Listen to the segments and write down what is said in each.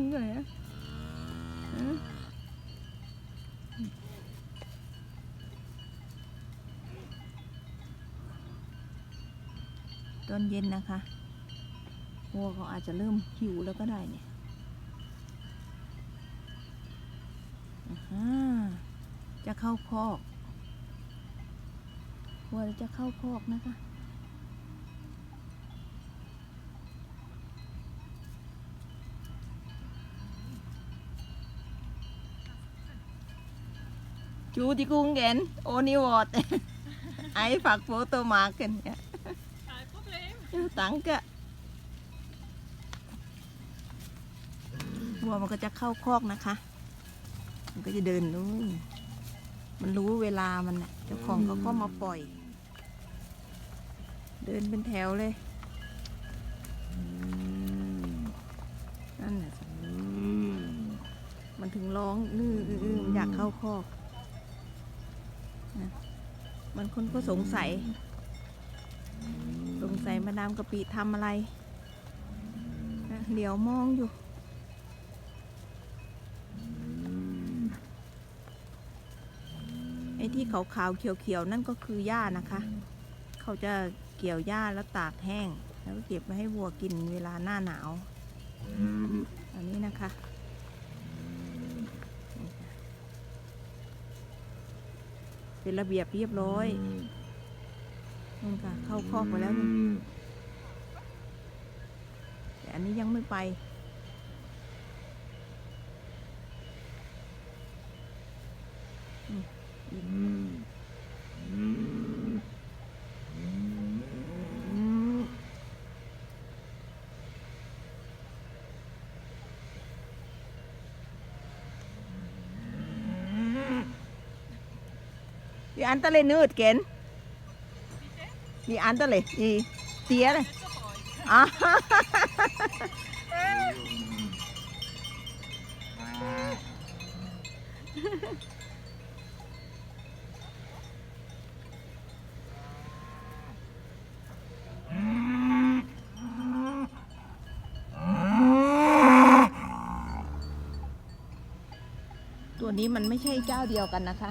งเลยอะตอนเย็นนะคะวัวเขาอาจจะเริ่มหิวแล้วก็ได้เนี่ยอ่าจะเข้าคอกวัวจะเข้าคอกนะคะ Chú thì cũng ghen, ô ni vọt. Ai phạt photo maken. Ja. Kein Problem. Ja, danke. วัวมันก็จะเข้าคอกนะคะ มันก็จะเดินนู่นมันรู้เวลามันน่ะ เจ้าของเขาก็มาปล่อย เดินเป็นแถวเลย นั่นน่ะสิมันถึงร้องนื่ออื้ออยากเข้าคอก มันคนก็สงสัย สงสัยมาดามกะปิทำอะไรนะเหลียวมองอยู่ ไอ้ที่ขาวๆเขียวๆนั่นก็คือหญ้านะคะ เขาจะเกี่ยวหญ้าแล้วตากแห้ง แล้วก็เก็บไว้ให้วัวกินเวลาหน้าหนาว อันนี้นะคะ เป็นระเบียบเรียบร้อยนี่ค่ะ เข้าคอกไปแล้วนี่แต่อันนี้ยังไม่ไปอื Die andere nicht, gell? Die andere, die Tiere. Ah. ตัวนี้มันไม่ใช่เจ้าเดียวกันนะคะ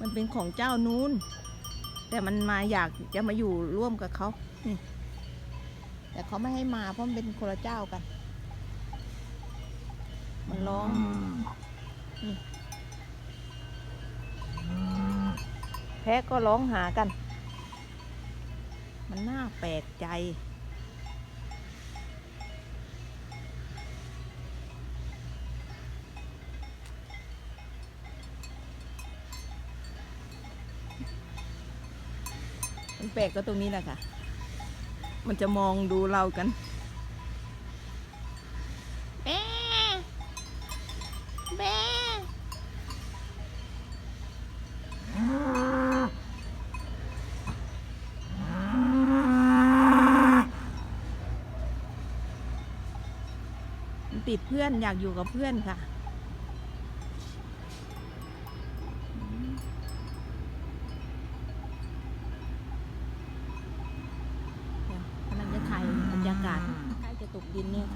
มันเป็นของเจ้านู้น แต่มันมาอยากจะมาอยู่ร่วมกับเขานี่แต่เขาไม่ให้มาเพราะมันเป็นคนละเจ้ากัน มันร้องนี่แพะก็ร้องหากัน มันน่าแปลกใจ แปลกก็ตรงนี้แหละค่ะ มันจะมองดูเรากันแม่แม่มันติดเพื่อนอยากอยู่กับเพื่อนค่ะ Ini.